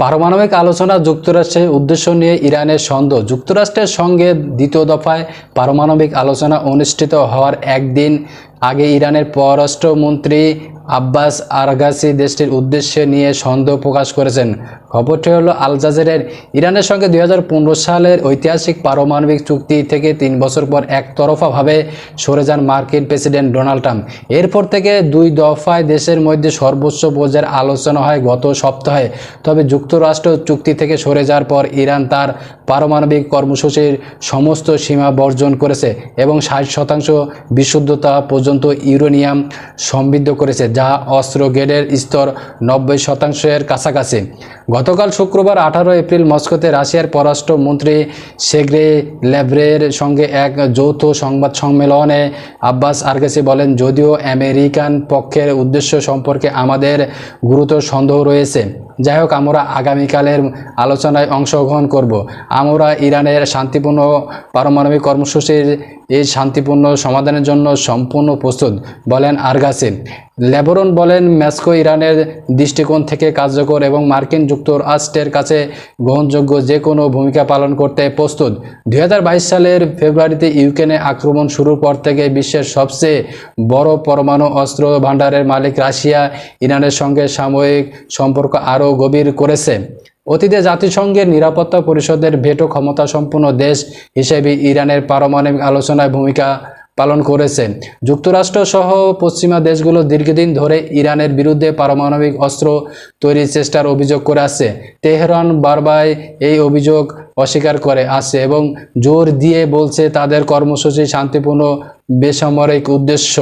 পারমাণবিক আলোচনা যুক্তরাষ্ট্রের উদ্দেশ্য নিয়ে ইরানের সন্দেহ। যুক্তরাষ্ট্রের সঙ্গে দ্বিতীয় দফায় পারমাণবিক আলোচনা অনুষ্ঠিত হওয়ার একদিন আগে ইরানের পররাষ্ট্রমন্ত্রী আব্বাস আরগাসি দেশটির উদ্দেশ্যে নিয়ে সন্দেহ প্রকাশ করেছেন। খবরটি হলো, আল জাজেরের ইরানের সঙ্গে দুই হাজার পনেরো সালের ঐতিহাসিক পারমাণবিক চুক্তি থেকে তিন বছর পর একতরফাভাবে সরে যান মার্কিন প্রেসিডেন্ট ডোনাল্ড ট্রাম্প। এরপর থেকে দুই দফায় দেশের মধ্যে সর্বোচ্চ পর্যায়ের আলোচনা হয় গত সপ্তাহে। তবে যুক্তরাষ্ট্র চুক্তি থেকে সরে যাওয়ার পর ইরান তার পারমাণবিক কর্মসূচির সমস্ত সীমা বর্জন করেছে এবং ষাট শতাংশ বিশুদ্ধতা পর্যন্ত ইউরেনিয়াম সমৃদ্ধ করেছে যা অস্ত্র গ্রেডের স্তর নব্বই শতাংশের কাছাকাছি। গতকাল শুক্রবার আঠারো এপ্রিল মস্কোতে রাশিয়ার পররাষ্ট্রমন্ত্রী সেগ্রে ল্যাব্রের সঙ্গে এক যৌথ সংবাদ সম্মেলনে আব্বাস আরগেসি বলেন, যদিও আমেরিকান পক্ষের উদ্দেশ্য সম্পর্কে আমাদের গুরুতর সন্দেহ রয়েছে। যাই হোক আমরা আগামীকালের আলোচনায় অংশগ্রহণ করব। আমরা ইরানের শান্তিপূর্ণ পারমাণবিক কর্মসূচির এই শান্তিপূর্ণ সমাধানের জন্য সম্পূর্ণ প্রস্তুত, বলেন আরগাসি লেবরন বলেন ম্যাস্কো ইরানের দৃষ্টিকোণ থেকে কার্যকর এবং মার্কিন যুক্তরাষ্ট্রের কাছে গ্রহণযোগ্য যে কোনো ভূমিকা পালন করতে প্রস্তুত। দু হাজার বাইশ সালের ফেব্রুয়ারিতে ইউক্রেনে আক্রমণ শুরুর পর থেকে বিশ্বের সবচেয়ে বড় পরমাণু অস্ত্র ভাণ্ডারের মালিক রাশিয়া, ইরানের সঙ্গে সাময়িক সম্পর্ক আরও গভীর করেছে। অতীতে জাতিসংঘের নিরাপত্তা পরিষদের ভেটো ক্ষমতা সম্পন্ন দেশ হিসেবে ইরানের পারমাণবিক আলোচনায় ভূমিকা পালন করেছে। যুক্তরাষ্ট্র সহ পশ্চিমা দেশগুলো দীর্ঘদিন ধরে ইরানের বিরুদ্ধে পারমাণবিক অস্ত্র তৈরির চেষ্টার অভিযোগ করে আসছে তেহরান বারবার এই অভিযোগ অস্বীকার করে আসছে এবং জোর দিয়ে বলছে তাদের কর্মসূচি শান্তিপূর্ণ, বেসামরিক উদ্দেশ্য।